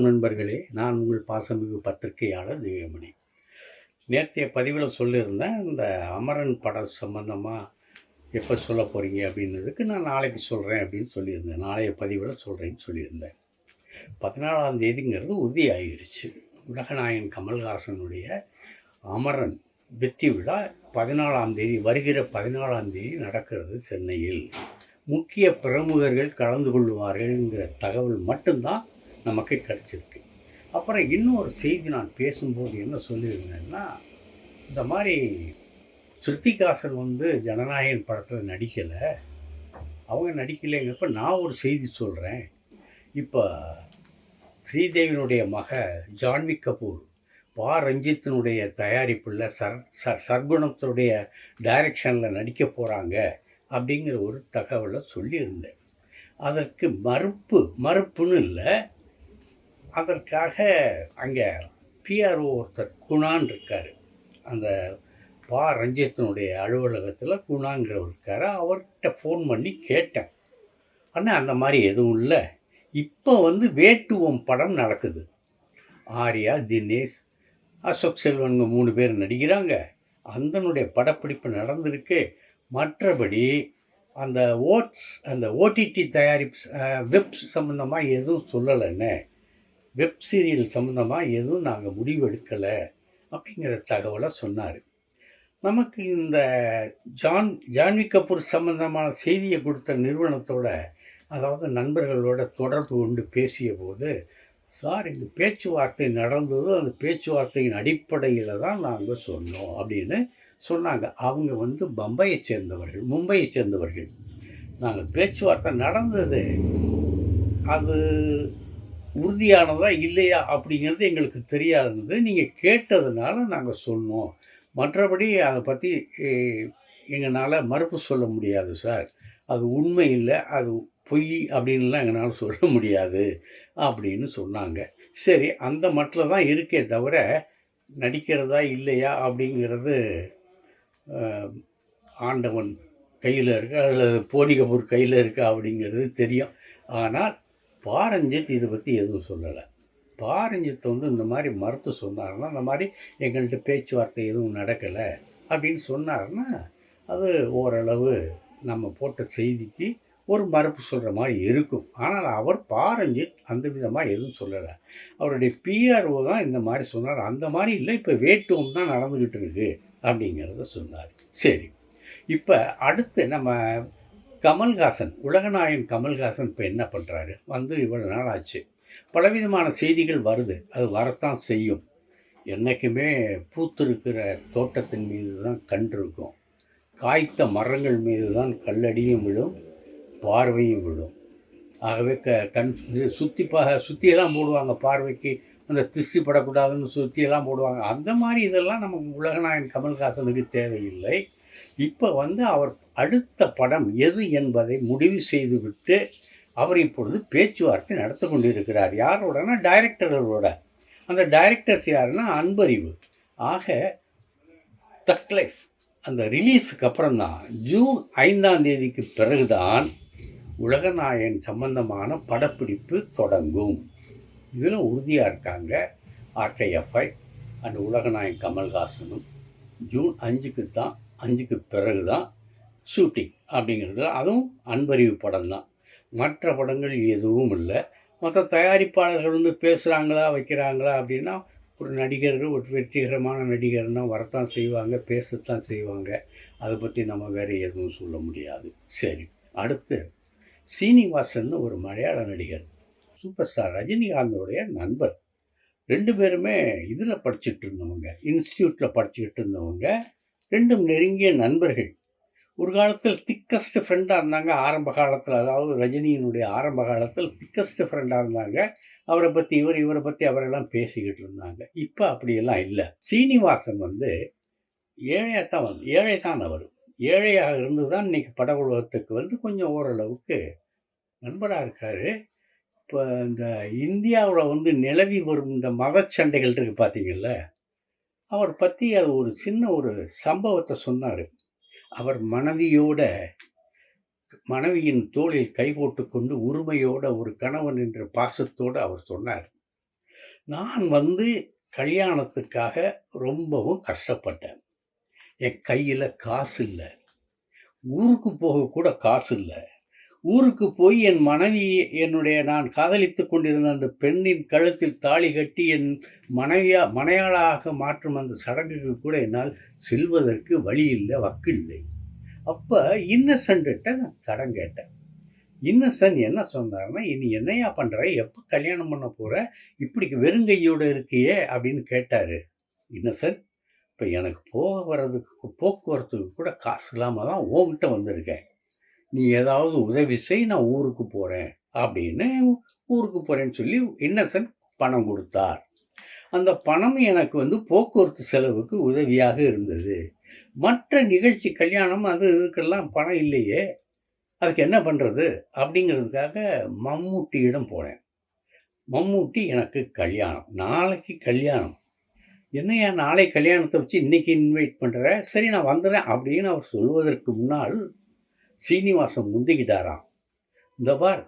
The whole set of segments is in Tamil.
வணக்கம் நண்பர்களே நான் உங்கள் பாசமிகு பத்திரிகையாளர் திவ்யமணி. நேற்றைய பதிவில் சொல்லியிருந்தேன் இந்த அமரன் படம் சம்மந்தமாக எப்போ சொல்ல போகிறீங்க அப்படின்றதுக்கு நான் நாளைக்கு சொல்கிறேன் அப்படின்னு சொல்லியிருந்தேன். நாளைய பதிவில் சொல்கிறேன்னு சொல்லியிருந்தேன். பதினாலாம் தேதிங்கிறது உறுதி ஆகிருச்சு உலகநாயகன் கமல்ஹாசனுடைய அமரன் வெற்றி விழா பதினாலாம் தேதி வருகிற பதினாலாம் தேதி நடக்கிறது சென்னையில். முக்கிய பிரமுகர்கள் கலந்து கொள்வார்கள்ங்கிற தகவல் மட்டும்தான் நமக்கு கிடச்சிருக்கு. அப்புறம் இன்னொரு செய்தி நான் பேசும்போது என்ன சொல்லியிருந்தேன்னா இந்த மாதிரி ஸ்ருதிகாசன் வந்து ஜனநாயகன் படத்தில் நடிக்கலை. அவங்க நடிக்கலைங்கிறப்ப நான் ஒரு செய்தி சொல்கிறேன் இப்போ ஸ்ரீதேவியினுடைய மக ஜான்வி கபூர் பா. ரஞ்சித்தினுடைய தயாரிப்பில் சர் சர் சர்க்குணத்தினுடைய டைரக்ஷனில் நடிக்க போகிறாங்க அப்படிங்கிற ஒரு தகவலை சொல்லியிருந்தேன். அதற்கு மறுப்பு மறுப்புன்னு இல்லை. அதற்காக அங்கே பிஆர்ஓ ஒருத்தர் குணான் இருக்கார். அந்த பா. ரஞ்சித்தினுடைய அலுவலகத்தில் குணாங்கிறவர் இருக்கார். அவர்கிட்ட ஃபோன் பண்ணி கேட்டேன். அண்ணா அந்த மாதிரி எதுவும் இல்லை. இப்போ வந்து வேட்டுவம் படம் நடக்குது. ஆர்யா தினேஷ் அசோக் செல்வன்ங்க மூணு பேர் நடிக்கிறாங்க. அந்தனுடைய படப்பிடிப்பு நடந்திருக்கு. மற்றபடி அந்த ஓட்ஸ் அந்த ஓடிடி தயாரிப்பு வெப் சம்மந்தமாக எதுவும் சொல்லலைன்னு வெப் சீரியல் சம்மந்தமாக எதுவும் நாங்கள் முடிவெடுக்கலை அப்படிங்கிற தகவலை சொன்னார். நமக்கு இந்த ஜான் ஜான்வி கபூர் சம்பந்தமான செய்தியை கொடுத்த நிறுவனத்தோட அதாவது நண்பர்களோட தொடர்பு கொண்டு பேசிய போது சார் இந்த பேச்சுவார்த்தை நடந்தது அந்த பேச்சுவார்த்தையின் அடிப்படையில் தான் நாங்கள் சொன்னோம் அப்படின்னு சொன்னாங்க. அவங்க வந்து பம்பையை சேர்ந்தவர்கள் மும்பையை சேர்ந்தவர்கள். நாங்கள் பேச்சுவார்த்தை நடந்தது. அது உறுதியானதா இல்லையா அப்படிங்கிறது எங்களுக்கு தெரியாதது. நீங்கள் கேட்டதுனால நாங்கள் சொன்னோம். மற்றபடி அதை பற்றி எங்களால் மறுப்பு சொல்ல முடியாது சார். அது உண்மை இல்லை அது பொய் அப்படின்லாம் எங்களால் சொல்ல முடியாது அப்படின்னு சொன்னாங்க. சரி அந்த மட்டில் தான் இருக்கே தவிர நடிக்கிறதா இல்லையா அப்படிங்கிறது ஆண்டவன் கையில் இருக்கா அல்லது போனி கபூர் கையில் இருக்கா அப்படிங்கிறது தெரியும். ஆனால் பாரஞ்சித் இதை பற்றி எதுவும் சொல்லலை. பாரஞ்சித் வந்து இந்த மாதிரி மறுத்து சொன்னாருன்னா இந்த மாதிரி எங்கள்கிட்ட பேச்சுவார்த்தை எதுவும் நடக்கலை அப்படின்னு சொன்னாருன்னா அது ஓரளவு நம்ம போட்ட செய்திக்கு ஒரு மறுப்பு சொல்கிற மாதிரி இருக்கும். ஆனால் அவர் பாரஞ்சித் அந்த விதமாக எதுவும் சொல்லலை. அவருடைய பிஆர்ஓ தான் இந்த மாதிரி சொன்னார். அந்த மாதிரி இல்லை இப்போ வேட்டுவம் தான் நடந்துக்கிட்டு இருக்குது அப்படிங்கிறத சொன்னார். சரி இப்போ அடுத்து நம்ம கமல்ஹாசன் உலகநாயகன் கமல்ஹாசன் இப்போ என்ன பண்ணுறாரு வந்து இவ்வளோ நாள் ஆச்சு. பலவிதமான செய்திகள் வருது. அது வரத்தான் செய்யும். என்றைக்குமே பூத்திருக்கிற தோட்டத்தின் மீது தான் கண் இருக்கும். காய்த்த மரங்கள் மீது தான் கல்லடியும் விழும். பார்வையும் விழும். ஆகவே க கண் சுற்றி பா சுற்றியெல்லாம் போடுவாங்க. பார்வைக்கு அந்த திருஷ்டி படக்கூடாதுன்னு சுற்றியெல்லாம் போடுவாங்க. அந்த மாதிரி இதெல்லாம் நம்ம உலகநாயகன் கமல்ஹாசனுக்கு தேவையில்லை. இப்போ வந்து அவர் அடுத்த படம் எது என்பதை முடிவு செய்துவிட்டு அவர் இப்பொழுது பேச்சுவார்த்தை நடத்தி கொண்டிருக்கிறார். யாரோடனா டைரக்டர்களோட அந்த டைரக்டர்ஸ் யாருன்னா அன்பறிவு. ஆக தக்லைஃப் அந்த ரிலீஸுக்கு அப்புறம் தான் ஜூன் ஐந்தாம் தேதிக்கு பிறகுதான் உலகநாயகன் சம்பந்தமான படப்பிடிப்பு தொடங்கும். இதில் உறுதியாக இருக்காங்க ஆர்கேஎஃப்ஐ அண்ட் உலகநாயகன் கமல்ஹாசனும். ஜூன் அஞ்சுக்கு தான் அஞ்சுக்கு பிறகு தான் ஷூட்டிங் அப்படிங்கிறது. அதுவும் அன்பறிவு படம் தான் மற்ற படங்கள் எதுவும் இல்லை. மற்ற தயாரிப்பாளர்கள் வந்து பேசுகிறாங்களா வைக்கிறாங்களா அப்படின்னா ஒரு நடிகர் ஒரு வெற்றிகரமான நடிகர்னால் வரத்தான் செய்வாங்க பேசத்தான் செய்வாங்க. அதை பற்றி நம்ம வேறு எதுவும் சொல்ல முடியாது. சரி அடுத்து சீனிவாசன் ஒரு மலையாள நடிகர். சூப்பர் ஸ்டார் ரஜினிகாந்தோடைய நண்பர். ரெண்டு பேருமே இதில் படிச்சுட்டு இருந்தவங்க இன்ஸ்டியூட்டில் படிச்சுக்கிட்டு இருந்தவங்க. ரெண்டும் நெருங்கிய நண்பர்கள். ஒரு காலத்தில் திக்கஸ்ட் ஃப்ரெண்டாக இருந்தாங்க. ஆரம்ப காலத்தில் அதாவது ரஜினியினுடைய ஆரம்ப காலத்தில் திக்கஸ்ட் ஃப்ரெண்டாக இருந்தாங்க. அவரை பற்றி இவர் இவரை பற்றி அவரெல்லாம் பேசிக்கிட்டு இருந்தாங்க. இப்போ அப்படியெல்லாம் இல்லை. சீனிவாசன் வந்து ஏழையாக தான் வந்து ஏழை தான் அவர். ஏழையாக இருந்து தான் இன்றைக்கி பட உலகத்துக்கு வந்து கொஞ்சம் ஓரளவுக்கு நண்பராக இருக்கார். இப்போ இந்த இந்தியாவில் வந்து நிலவி வரும் இந்த மதச்சண்டைகள் இருக்குது பார்த்தீங்கல்ல? அவர் பற்றி அது ஒரு சின்ன ஒரு சம்பவத்தை சொன்னார். அவர் மனைவியோட மனைவியின் தோளில் கை போட்டுக்கொண்டு உரிமையோட ஒரு கணவன் என்ற பாசத்தோடு அவர் சொன்னார். நான் வந்து கல்யாணத்துக்காக ரொம்பவும் கஷ்டப்பட்டேன். என் கையில் காசு இல்லை. ஊருக்கு போக கூட காசு இல்லை. ஊருக்கு போய் என் மனைவி என்னுடைய நான் காதலித்து கொண்டிருந்த அந்த பெண்ணின் கழுத்தில் தாலி கட்டி என் மனைவியா மனையாளாக மாற்றும் அந்த சடங்குக்கு கூட என்னால் செல்வதற்கு வழி இல்லை வக்கு இல்லை. அப்போ இன்னசென்ட்ட நான் கடன் கேட்டேன். இன்னசென்ட் என்ன சொன்னார்னா இனி என்னையா பண்ணுற எப்போ கல்யாணம் பண்ண போகிற இப்படி வெறுங்கையோடு இருக்கியே? அப்படின்னு கேட்டார். இன்னசென்ட் இப்போ எனக்கு போக வர்றதுக்கு போக்குவரத்துக்கு கூட காசு இல்லாமல் தான் உன்கிட்ட வந்திருக்கேன். நீ ஏதாவது உதவி செய் நான் ஊருக்கு போகிறேன் அப்படின்னு ஊருக்கு போகிறேன்னு சொல்லி இன்னசென்ட் பணம் கொடுத்தார். அந்த பணம் எனக்கு வந்து போக்குவரத்து செலவுக்கு உதவியாக இருந்தது. மற்ற நிகழ்ச்சி கல்யாணம் அது இதுக்கெல்லாம் பணம் இல்லையே அதுக்கு என்ன பண்ணுறது அப்படிங்கிறதுக்காக மம்மூட்டியிடம் போனேன். மம்மூட்டி எனக்கு கல்யாணம் நாளைக்கு கல்யாணம். என்னையா நாளை கல்யாணத்தை வச்சு இன்றைக்கி இன்வைட் பண்ணுற சரி நான் வந்துடுறேன் அப்படின்னு அவர் சொல்வதற்கு முன்னால் சீனிவாசன் முந்திக்கிட்டாராம். இந்த பார்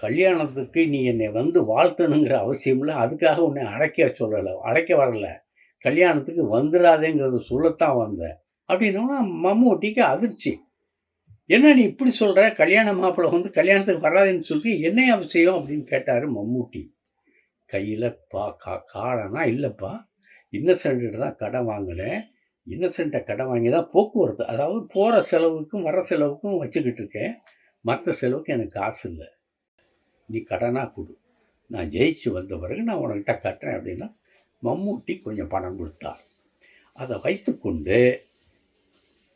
கல்யாணத்துக்கு நீ என்னை வந்து வாழ்த்தணுங்கிற அவசியம் இல்லை அதுக்காக உன்னை அழைக்க சொல்லலை அழைக்க வரல. கல்யாணத்துக்கு வந்துடாதேங்கிறது சொல்லத்தான் வந்தேன். அப்படின்னா மம்மூட்டிக்கு அதிர்ச்சி. என்ன நீ இப்படி சொல்கிற கல்யாண மாப்பிள்ளை வந்து கல்யாணத்துக்கு வராதுன்னு சொல்லி என்ன அவசியம் அப்படின்னு கேட்டார் மம்மூட்டி. கையில் பா கா காடனா இல்லைப்பா. இன்னசென்ட்டு தான் கடன் வாங்கினேன். இன்னசென்ட்டை கடன் வாங்கி தான் போக்குவரத்து. அதாவது போகிற செலவுக்கும் வர செலவுக்கும் வச்சுக்கிட்டு இருக்கேன். மற்ற செலவுக்கு எனக்கு காசு இல்லை. நீ கடனாக கொடு. நான் ஜெயிச்சு வந்த பிறகு நான் உனக்கிட்ட கட்டுறேன் அப்படின்னா மம்மூட்டி கொஞ்சம் பணம் கொடுத்தார். அதை வைத்துக்கொண்டு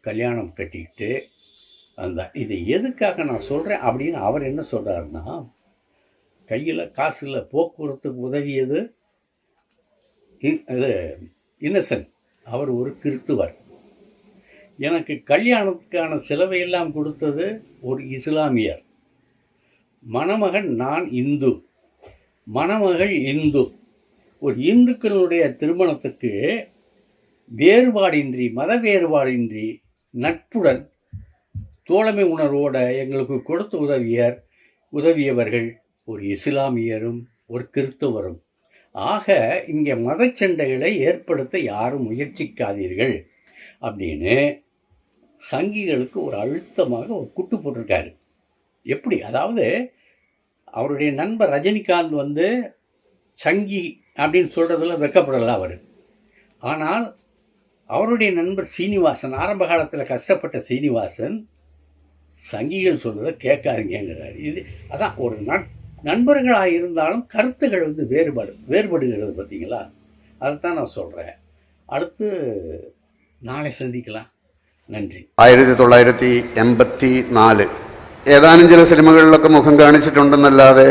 கல்யாணம் கட்டிக்கிட்டு வந்தார். இதை எதுக்காக நான் சொல்கிறேன் அப்படின்னு அவர் என்ன சொல்கிறாருன்னா கையில் காசு இல்லை போக்குவரத்துக்கு உதவியது இ- இது இன்னசென்ட் அவர் ஒரு கிறிஸ்துவர். எனக்கு கல்யாணத்துக்கான செலவையெல்லாம் கொடுத்தது ஒரு இஸ்லாமியர். மணமகன் நான் இந்து. மணமகள் இந்து. ஒரு இந்துக்களுடைய திருமணத்துக்கு வேறுபாடின்றி மத வேறுபாடின்றி நட்புடன் தோழமை உணர்வோட எங்களுக்கு கொடுத்த உதவியர் உதவியவர்கள் ஒரு இஸ்லாமியரும் ஒரு கிறிஸ்தவரும். ஆக இங்கே மதச்சண்டைகளை ஏற்படுத்த யாரும் முயற்சிக்காதீர்கள் அப்படின்னு சங்கிகளுக்கு ஒரு அழுத்தமாக ஒரு குட்டு போட்டிருக்காரு. எப்படி? அதாவது அவருடைய நண்பர் ரஜினிகாந்த் வந்து சங்கி அப்படின்னு சொல்கிறதுல வெக்கப்படலை அவர். ஆனால் அவருடைய நண்பர் சீனிவாசன் ஆரம்ப காலத்தில் கஷ்டப்பட்ட சீனிவாசன் சங்கிகள் சொல்கிறத கேட்காருங்கிறார் இது அதான் ஒரு நட் நண்பர்களாக இருந்தாலும் கருத்துகள் வந்து வேறுபாடு வேறுபடுகிறது பார்த்தீங்களா அதைத்தான் நான் சொல்கிறேன் அடுத்து நாளை சந்திக்கலாம் നന്ദി ആയിരത്തി തൊള്ളായിരത്തി എൺപത്തി നാല് ഏതാനും ചില സിനിമകളിലൊക്കെ മുഖം കാണിച്ചിട്ടുണ്ടെന്നല്ലാതെ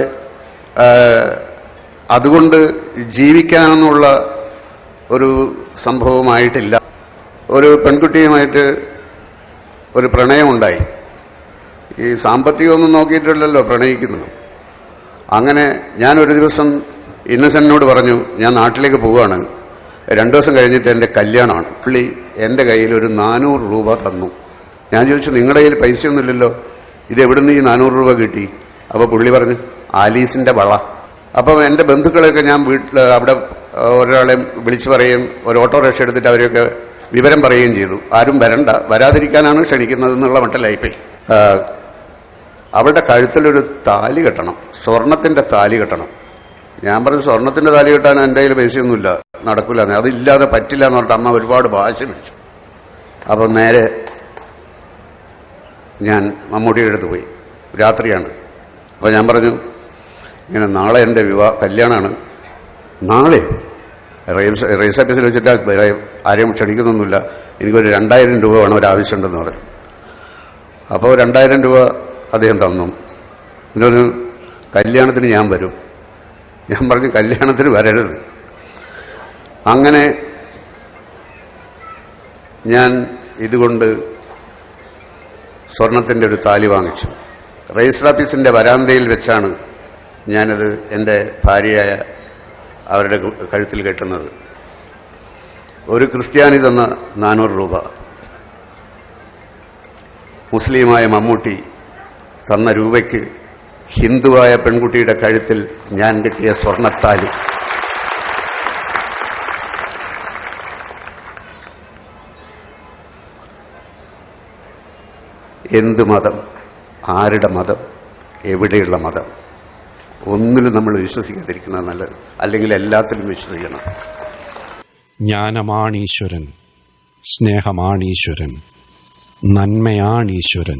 ആ, അതുകൊണ്ട് ജീവിക്കാമെന്നുള്ള ഒരു സംഭവമായിട്ടില്ല ഒരു പെൺകുട്ടിയുമായിട്ട് ഒരു പ്രണയമുണ്ടായി ഈ സാമ്പത്തികമൊന്നും നോക്കിയിട്ടല്ലല്ലോ പ്രണയിക്കുന്നത് അങ്ങനെ ഞാൻ ഒരു ദിവസം ഇന്നസെന്റിനോട് പറഞ്ഞു ഞാൻ നാട്ടിലേക്ക് പോവുകയാണ്. രണ്ടു ദിവസം കഴിഞ്ഞിട്ട് എന്റെ കല്യാണമാണ്. പുള്ളി എന്റെ കയ്യിൽ ഒരു നാനൂറ് രൂപ തന്നു. ഞാൻ ചോദിച്ചു നിങ്ങളുടെ കയ്യിൽ പൈസയൊന്നുമില്ലല്ലോ ഇത് എവിടുന്ന് ഈ നാനൂറ് രൂപ കിട്ടി? അപ്പോൾ പുള്ളി പറഞ്ഞു ആലീസിന്റെ വള. അപ്പം എന്റെ ബന്ധുക്കളെയൊക്കെ ഞാൻ വീട്ടിൽ അവിടെ ഒരാളെ വിളിച്ചു പറയുകയും ഒരു ഓട്ടോറിക്ഷ എടുത്തിട്ട് അവരെയൊക്കെ വിവരം പറയുകയും ചെയ്തു. ആരും വരണ്ട വരാതിരിക്കാനാണ് ക്ഷണിക്കുന്നത് എന്നുള്ള മട്ടിലായിപ്പോയി അവളുടെ കഴുത്തിലൊരു താലി കെട്ടണം. സ്വർണത്തിന്റെ താലി കെട്ടണം. ഞാൻ പറഞ്ഞു സ്വർണത്തിന്റെ താലി കെട്ടാൻ എന്റെ കയ്യിൽ പൈസയൊന്നുമില്ല. നടക്കില്ല അതില്ലാതെ പറ്റില്ല എന്ന് പറഞ്ഞിട്ട് അമ്മ ഒരുപാട് വാശി പിടിച്ചു. അപ്പം നേരെ ഞാൻ മമ്മൂട്ടിയുടെ അടുത്ത് പോയി. രാത്രിയാണ്. അപ്പോൾ ഞാൻ പറഞ്ഞു ഇങ്ങനെ നാളെ എന്റെ വിവാഹ കല്യാണമാണ് നാളെ റെയിൽസ് റെയിൽ ഓഫീസിൽ വെച്ചിട്ട് ആരെയും ക്ഷണിക്കുന്നൊന്നുമില്ല. എനിക്കൊരു രണ്ടായിരം രൂപ വേണം ഒരു ആവശ്യമുണ്ടെന്ന് പറഞ്ഞു. അപ്പോൾ രണ്ടായിരം രൂപ അദ്ദേഹം തന്നു. എന്നൊരു കല്യാണത്തിന് ഞാൻ വരും. ഞാൻ പറഞ്ഞു കല്യാണത്തിന് വരരുത്. അങ്ങനെ ഞാൻ ഇതുകൊണ്ട് സ്വർണത്തിന്റെ ഒരു താലി വാങ്ങിച്ചു. രജിസ്റ്റർ ഓഫീസിന്റെ വരാന്തയിൽ വെച്ചാണ് ഞാനത് എന്റെ ഭാര്യയായ അവരുടെ കഴുത്തിൽ കെട്ടുന്നത്. ഒരു ക്രിസ്ത്യാനി തന്ന നാനൂറ് രൂപ. മുസ്ലിമായ മമ്മൂട്ടി തന്ന രൂപയ്ക്ക് ഹിന്ദുവായ പെൺകുട്ടിയുടെ കഴുത്തിൽ ഞാൻ കിട്ടിയ സ്വർണത്താലി. എന്ത് മതം? ആരുടെ മതം? എവിടെയുള്ള മതം? ഒന്നിലും നമ്മൾ വിശ്വസിക്കാതിരിക്കുന്നത് നല്ലത്. അല്ലെങ്കിൽ എല്ലാത്തിലും വിശ്വസിക്കണം. ജ്ഞാനമാണീശ്വരൻ സ്നേഹമാണീശ്വരൻ നന്മയാണീശ്വരൻ